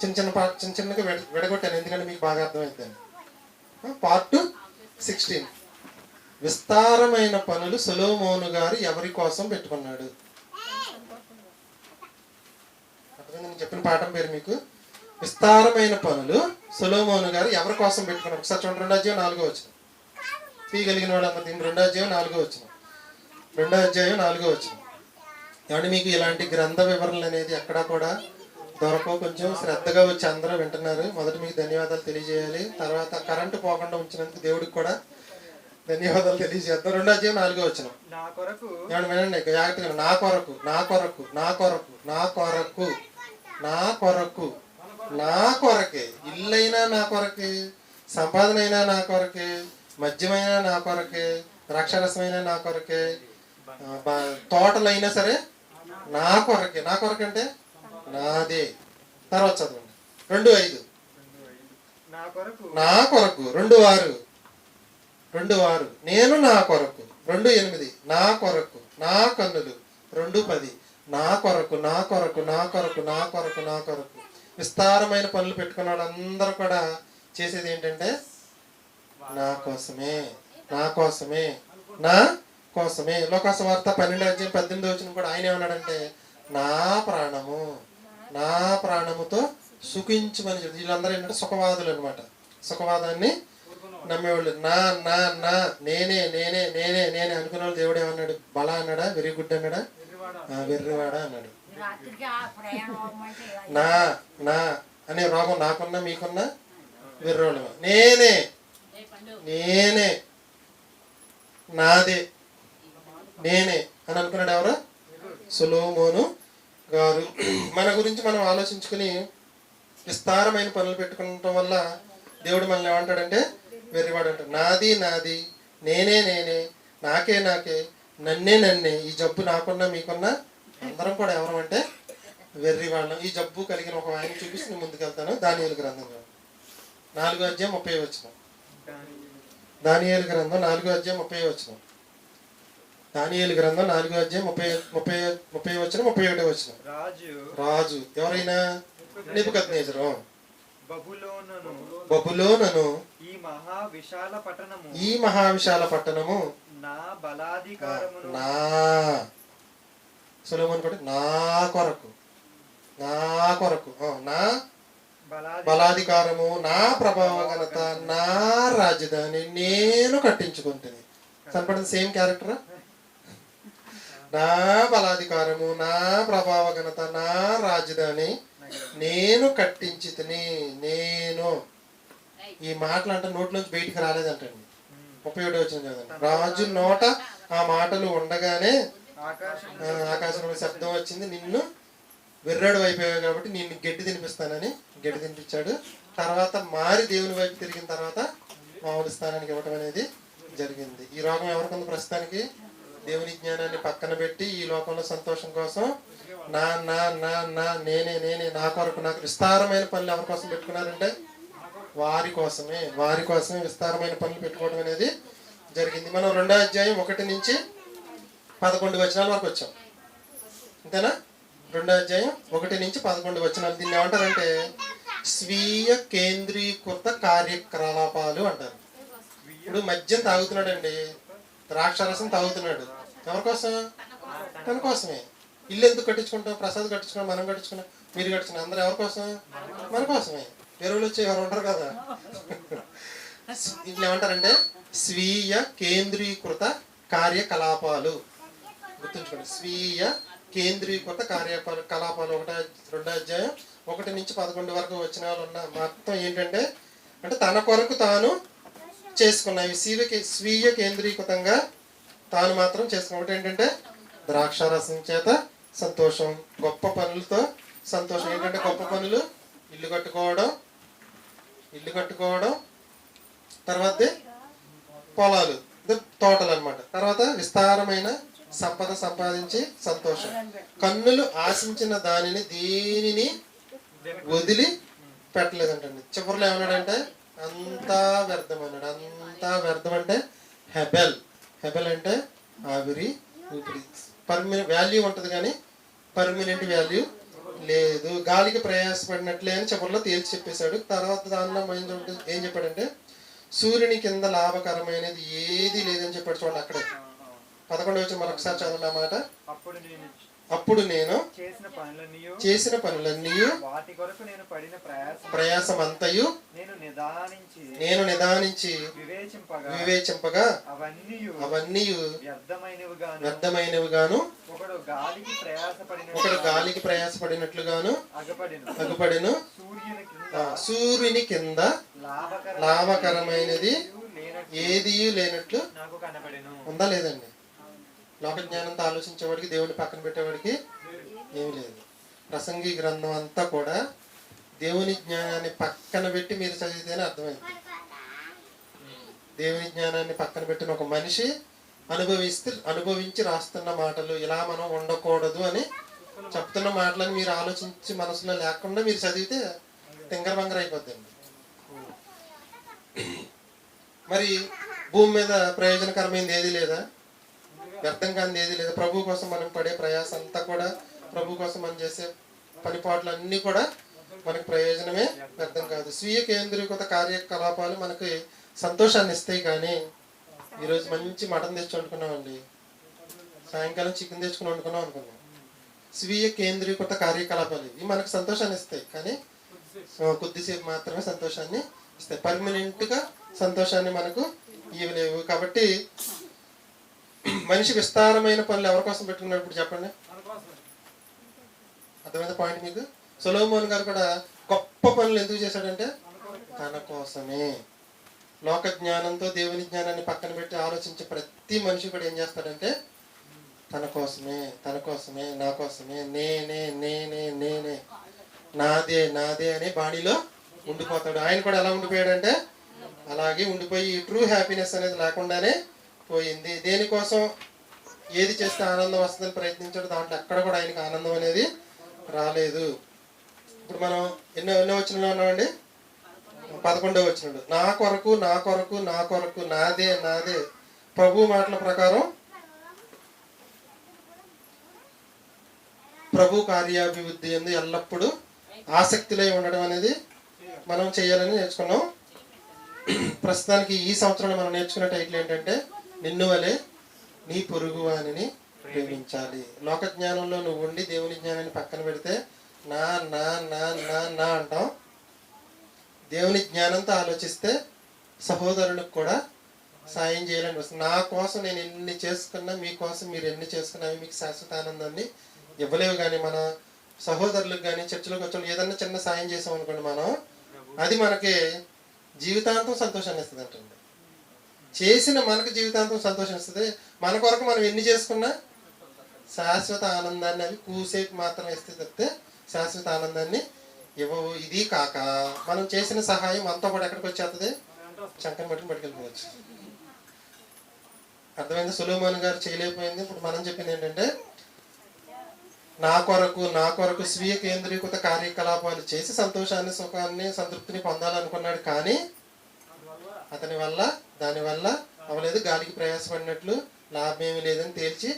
చిన్న చిన్న పార్ట్ చిన్న చిన్నగా విడ విడగొట్టాను. ఎందుకంటే మీకు బాగా అర్థమవుతుంది పార్ట్ సిక్స్టీన్ విస్తారమైన పనులు సులోమోను గారు ఎవరి కోసం పెట్టుకున్నాడు? నేను చెప్పిన పాఠం పేరు మీకు. విస్తారమైన పనులు సులోమోను గారు ఎవరి కోసం పెట్టుకున్నారు ఒకసారి చూడండి. రెండో అధ్యాయం నాలుగో వచ్చిన తీయగలిగిన వాళ్ళందరూ దీని రెండో అధ్యాయం నాలుగో వచ్చిన రెండో అధ్యాయం నాలుగో వచ్చిన కాబట్టి మీకు ఇలాంటి గ్రంథ వివరణలు అనేది ఎక్కడా కూడా దొరకవు కొంచెం శ్రద్ధగా వచ్చి అందరూ వింటున్నారు. మొదట మీకు ధన్యవాదాలు తెలియజేయాలి. తర్వాత కరెంటు పోకుండా ఉంచినందుకు దేవుడికి కూడా ధన్యవాదాలు తెలియజేద్దాం. రెండో అధ్యాయం నాలుగో వచ్చిన నా కొరకు వినండి జాగ్రత్తగా నా కొరకు నా కొరకు నా కొరకు నా కొరకు నా కొరకు నా కొరకే ఇల్లైనా నా కొరకే సంపాదన అయినా నా కొరకే మద్యమైనా నా కొరకే ద్రాక్షరసమైనా నా కొరకే తోటలైనా సరే నా కొరకే. నా కొరకే అంటే నాదే. తర్వాత చదవండి. రెండు ఐదు. నా కొరకు? నా కొరకు. రెండు వారు రెండు వారు నేను నా కొరకు. రెండు ఎనిమిది. నా కొరకు. నా కన్నులు. రెండు పది. నా కొరకు నా కొరకు నా కొరకు నా కొరకు నా కొరకు. విస్తారమైన పనులు పెట్టుకున్న వాళ్ళందరూ కూడా చేసేది ఏంటంటే నా కోసమే. నా కోసమే. నా కోసమే. లోకాస వార్త పన్నెండు అధ్యాయం పద్దెనిమిది వచ్చిన కూడా ఆయన ఏమన్నాడంటే నా ప్రాణము. నా ప్రాణముతో సుఖించమని చెప్పి వీళ్ళందరూ ఏంటంటే సుఖవాదులు అనమాట సుఖవాదాన్ని నమ్మేవాళ్ళు. నా నా నా నేనే నేనే నేనే నేనే అనుకున్న వాళ్ళు దేవుడు ఏమన్నాడు బల అన్నాడా? వెరీ గుడ్ అన్నాడా? వెర్రివాడా అన్నాడు. నా నా అనే రోగం నాకున్నా మీకున్నా వెర్రోళ్ళ నేనే. నేనే. నాదే. నేనే. అని అనుకున్నాడు ఎవరు? సులోమోను. గారు మన గురించి మనం ఆలోచించుకుని విస్తారమైన పనులు పెట్టుకుంటాం వల్ల దేవుడు మనల్ని ఏమంటాడంటే వెర్రివాడు అంటాడు నాది నాది నేనే నేనే నాకే నాకే నన్నే నన్నే ఈ జబ్బు నాకున్నా మీకున్నా అందరం కూడా ఎవరు అంటే వెర్రివాళ్ళం. ఈ జబ్బు కలిగిన ఒక ఆయన చూపిస్తే నేను ముందుకెళ్తాను. దానియలు గ్రంథంలో నాలుగో అధ్యాయం ముప్పై వచ్చిన దానియలు గ్రంథం నాలుగో అధ్యాయం ముప్పై వచ్చినాం దానియేలు గ్రంథం నాలుగో అధ్యాయం ముప్పై ముప్పై ముప్పై వచ్చిన ముప్పై ఒకటి వచ్చిన రాజు. రాజు. ఎవరైనా? నిపుకత్నేజరు బబులోనను. బబులోనను. ఈ మహా విశాల పట్టణము. ఈ మహావిశాల పట్టణము. నా బలాధికారమును. నా. సులభం కూడా నా కొరకు. నా కొరకు. నా బలాధి బలాధికారము నా ప్రభావ ఘనత నా రాజధాని నేను కట్టించుకుంటుంది కనపడింది సేమ్ క్యారెక్టర్? నా బలాధికారము నా ప్రభావ ఘనత నా రాజధాని నేను కట్టించి నేను. ఈ మాటలు అంటే నోట్లోంచి బయటికి రాలేదంటండి. ముప్పై ఒకటి వచ్చిన చదవండి రాజు నోట ఆ మాటలు ఉండగానే ఆకాశంలో శబ్దం వచ్చింది. నిన్ను వెర్రాడు అయిపోయావు కాబట్టి నిన్ను గడ్డి తినిపిస్తానని గడ్డి తినిపించాడు. తర్వాత మారి దేవుని వైపు తిరిగిన తర్వాత మామూలు స్థానానికి ఇవ్వటం అనేది జరిగింది. ఈ రోగం ఎవరికి ఉంది ప్రస్తుతానికి? దేవుని జ్ఞానాన్ని పక్కన పెట్టి ఈ లోకంలో సంతోషం కోసం నా నా నా నా నేనే నేనే నా కొరకు నాకు విస్తారమైన పనులు ఎవరి కోసం పెట్టుకున్నారంటే వారి కోసమే వారి కోసమే విస్తారమైన పనులు పెట్టుకోవడం అనేది జరిగింది. మనం రెండో అధ్యాయం ఒకటి నుంచి పదకొండు వచనాల వరకు వచ్చాం. అంతేనా? రెండో అధ్యాయం ఒకటి నుంచి పదకొండు వచనాలు. దీన్ని ఏమంటారంటే స్వీయ కేంద్రీకృత కార్యకలాపాలు అంటారు. ఇప్పుడు మద్యం తాగుతున్నాడండి. ద్రాక్షరసం తాగుతున్నాడు. ఎవరికోసం తన కోసమే. ఇల్లు ఎందుకు కట్టించుకుంటాం? ప్రసాద్ కట్టించుకున్నాం మనం కట్టించుకున్నాం మీరు కట్టించుకున్నాం అందరూ ఎవరికోసం మన కోసమే. ఎరువులు వచ్చి ఎవరు ఉంటారు కదా. ఇట్లా ఏమంటారంటే స్వీయ కేంద్రీకృత కార్యకలాపాలు. గుర్తుంచుకోండి. స్వీయ కేంద్రీకృత కార్యకలాపాలు. కలాపాలు ఒకట రెండో అధ్యాయం ఒకటి నుంచి పదకొండు వరకు వచ్చిన వాళ్ళు ఉన్న మొత్తం ఏంటంటే అంటే తన కొరకు తాను చేసుకున్నాయి స్వీయ కే- స్వీయ కేంద్రీకృతంగా తాను మాత్రం చేసుకున్న ఒకటి ఏంటంటే ద్రాక్షారసం చేత సంతోషం గొప్ప పనులతో సంతోషం. ఏంటంటే గొప్ప పనులు? ఇల్లు కట్టుకోవడం ఇల్లు కట్టుకోవడం. తర్వాత పొలాలు తోటలు అన్నమాట. తర్వాత విస్తారమైన సంపద సంపాదించి సంతోషం. కన్నులు ఆశించిన దానిని దేనిని వదిలి పెట్టలేదంటండి. చివరిలో ఏమన్నాడంటే అంతా వ్యర్థం అన్నాడు. అంతా వ్యర్థం అంటే హెబెల్. హెబెల్ అంటే ఆవిరి ఊపిరి. పర్మినెంట్ వాల్యూ ఉంటుంది కానీ పర్మినెంట్ వాల్యూ లేదు. గాలికి ప్రయాసపడినట్లే అని చివరిలో తేల్చి చెప్పేశాడు. తర్వాత దానిలో ఏం ఏం చెప్పాడంటే సూర్యుని కింద లాభకరమైనది ఏది లేదని చెప్పాడు చూడండి అక్కడే. పదకొండు వచ్చి మరొకసారి చదవండి అన్నమాట అప్పుడు నేను చేసిన పనులన్నీ చేసిన పనులన్నీ వాటి కొరకు నేను పడిన ప్రయాసం ప్రయాసమంతయు నేను నిదానించి నేను నిదానించి వివేచింపగా వివేచింపగా అవన్నీ వ్యర్థమైనవిగాను. ఒకడు గాలికి ప్రయాసపడినట్లుగాను అగపడిన. సూర్యుని కింద లాభకరమైనది ఏది లేనట్లు నాకు కనబడెను. ఉందా లేదండి? లోక జ్ఞానంతో ఆలోచించేవాడికి దేవుని పక్కన పెట్టేవాడికి ఏమి లేదు. ప్రసంగి గ్రంథం అంతా కూడా దేవుని జ్ఞానాన్ని పక్కన పెట్టి మీరు చదివితేనే అర్థమైంది. దేవుని జ్ఞానాన్ని పక్కన పెట్టిన ఒక మనిషి అనుభవిస్తే అనుభవించి రాస్తున్న మాటలు ఇలా మనం ఉండకూడదు అని చెప్తున్న మాటలను మీరు ఆలోచించి మనసులో లేకుండా మీరు చదివితే తింగర బంగర అయిపోద్దండి మరి భూమి మీద ప్రయోజనకరమైనది ఏది లేదా? వ్యర్థం కానిది ఏది ప్రభు కోసం మనం పడే ప్రయాసం అంతా కూడా ప్రభు కోసం మనం చేసే పనిపాట్లు అన్నీ కూడా మనకు ప్రయోజనమే. వ్యర్థం కాదు. స్వీయ కేంద్రీకృత కార్యకలాపాలు మనకి సంతోషాన్ని ఇస్తాయి కానీ ఈరోజు మంచి మటన్ తెచ్చి వండుకున్నామండి సాయంకాలం చికెన్ తెచ్చుకుని వండుకున్నాం అనుకున్నాం స్వీయ కేంద్రీకృత కార్యకలాపాలు ఇవి మనకు సంతోషాన్ని ఇస్తాయి కానీ కొద్దిసేపు మాత్రమే సంతోషాన్ని ఇస్తాయి. పర్మనెంట్గా సంతోషాన్ని మనకు ఇవ్వలేవు. కాబట్టి మనిషి విస్తారమైన పనులు ఎవరి కోసం పెట్టుకున్నాడు ఇప్పుడు చెప్పండి? అర్థమైంది పాయింట్ మీకు? సొలోమోన్ గారు కూడా గొప్ప పనులు ఎందుకు చేశాడంటే తన కోసమే. లోక జ్ఞానంతో దేవుని జ్ఞానాన్ని పక్కన పెట్టి ఆలోచించే ప్రతి మనిషి కూడా ఏం చేస్తాడంటే తన కోసమే తన కోసమే నా కోసమే నేనే నేనే నేనే నాదే నాదే అనే బాడీలో ఉండిపోతాడు. ఆయన కూడా ఎలా ఉండిపోయాడంటే అలాగే ఉండిపోయి ట్రూ హ్యాపీనెస్ అనేది లేకుండానే పోయింది. దేనికోసం ఏది చేస్తే ఆనందం వస్తుందని ప్రయత్నించాడు దాంట్లో ఎక్కడ కూడా ఆయనకి ఆనందం అనేది రాలేదు. ఇప్పుడు మనం ఎన్నో ఎన్నో వచ్చినలో ఉన్నామండి? పదకొండవ వచ్చినాడు నా కొరకు నా కొరకు నా కొరకు నాదే నాదే. ప్రభు మాటల ప్రకారం ప్రభు కార్యాభివృద్ధి ఎందు ఎల్లప్పుడూ ఆసక్తిలో ఉండడం అనేది మనం చేయాలని నేర్చుకున్నాం. ప్రస్తుతానికి ఈ సంవత్సరంలో మనం నేర్చుకున్న టైటిల్ ఏంటంటే నిన్ను వలె నీ పొరుగు వానిని ప్రేమించాలి. లోక జ్ఞానంలో నువ్వు ఉండి దేవుని జ్ఞానాన్ని పక్కన పెడితే నా నా నా నా నా అంటాం. దేవుని జ్ఞానంతో ఆలోచిస్తే సహోదరులకు కూడా సాయం చేయాలని వస్తుంది. నా కోసం నేను ఎన్ని చేసుకున్నా మీకోసం మీరు ఎన్ని చేసుకున్నా మీకు శాశ్వత ఆనందాన్ని ఇవ్వలేవు కానీ మన సహోదరులకు కానీ చర్చలకు వచ్చి ఏదన్నా చిన్న సాయం చేసాం అనుకోండి మనం అది మనకి జీవితాంతం సంతోషాన్ని ఇస్తుంది అంటండి చేసిన మనకు జీవితాంతం సంతోషం ఇస్తుంది మన కొరకు మనం ఎన్ని చేసుకున్నా శాశ్వత ఆనందాన్ని అవి కూసేపు మాత్రం ఇస్తే తప్పితే శాశ్వత ఆనందాన్ని ఇవ్వవు ఇది కాక మనం చేసిన సహాయం అంతా కూడా ఎక్కడికి వచ్చేస్తుంది? చంకని పట్టుకుని పట్టుకెళ్ళిపోవచ్చు. అర్థమైంది? సులోమాన్ గారు చేయలేకపోయింది. ఇప్పుడు మనం చెప్పింది ఏంటంటే నా కొరకు నా కొరకు స్వీయ కేంద్రీకృత కార్యకలాపాలు చేసి సంతోషాన్ని సుఖాన్ని సంతృప్తిని పొందాలనుకున్నాడు కానీ అతని వల్ల దానివల్ల అవలేదు గాలికి ప్రయాసపడినట్లు లాభం ఏమీ లేదని తేల్చి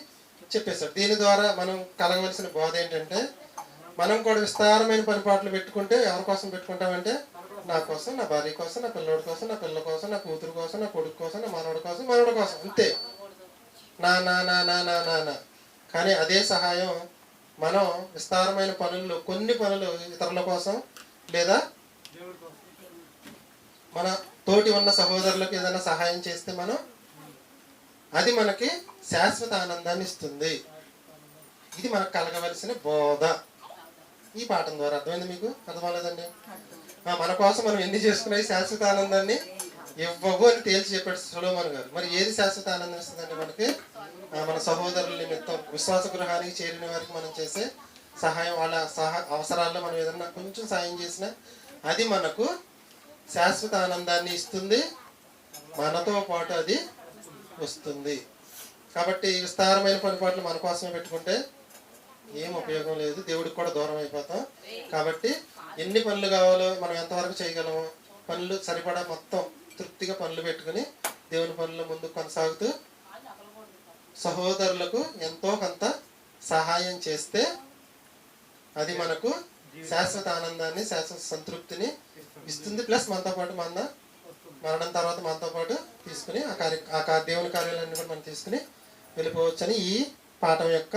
చెప్పేశాడు దీని ద్వారా మనం కలగవలసిన బోధ ఏంటంటే మనం కూడా విస్తారమైన పనిపాట్లు పెట్టుకుంటే ఎవరి కోసం పెట్టుకుంటామంటే నా కోసం నా భార్య కోసం నా పిల్లోడి కోసం నా పిల్ల కోసం నా కూతురు కోసం నా కొడుకు కోసం నా మనవడి కోసం మనవడి కోసం అంతే. నా నా నా నా నా నా నా. కానీ అదే సహాయం మనం విస్తారమైన పనుల్లో కొన్ని పనులు ఇతరుల కోసం లేదా మన తోటి ఉన్న సహోదరులకు ఏదైనా సహాయం చేస్తే మనం అది మనకి శాశ్వత ఆనందాన్ని ఇస్తుంది. ఇది మనకు కలగవలసిన బోధ. ఈ పాఠం ద్వారా అర్థమైంది మీకు? అర్థమవలేదండి? ఆ, మన కోసం మనం ఎన్ని చేసుకున్నాయి శాశ్వత ఆనందాన్ని ఇవ్వవు అని తేల్చి చెప్పాడు సులోమన్ గారు. మరి ఏది శాశ్వత ఆనందం ఇస్తుందండి మనకి? మన సహోదరుల నిమిత్తం విశ్వాస గృహానికి చేరిన వారికి మనం చేసే సహాయం వాళ్ళ సహ అవసరాల్లో మనం ఏదన్నా కొంచెం సాయం చేసినా అది మనకు శాశ్వత ఆనందాన్ని ఇస్తుంది. మనతో పాటు అది వస్తుంది. కాబట్టి విస్తారమైన పనిపాట్లు మన కోసమే పెట్టుకుంటే ఏం ఉపయోగం లేదు. దేవుడికి కూడా దూరం అయిపోతాం. కాబట్టి ఎన్ని పనులు కావాలో మనం ఎంతవరకు చేయగలమో పనులు సరిపడా మొత్తం తృప్తిగా పనులు పెట్టుకుని దేవుని పనుల ముందు కొనసాగుతూ సహోదరులకు ఎంతో కొంత సహాయం చేస్తే అది మనకు శాశ్వత ఆనందాన్ని శాశ్వత సంతృప్తిని ఇస్తుంది. ప్లస్ మనతో పాటు మన మరణం తర్వాత మనతో పాటు తీసుకుని ఆ కార్య ఆ కార్య దేవుని కార్యాలన్నీ కూడా మనం తీసుకుని వెళ్ళిపోవచ్చని ఈ పాఠం యొక్క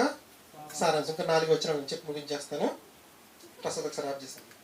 సారాంశం. ఇంకా నాలుగు వచ్చిన చెప్పి ముగించేస్తాను. ప్రసాద్ ఒకసారి ఆఫ్ చేశాను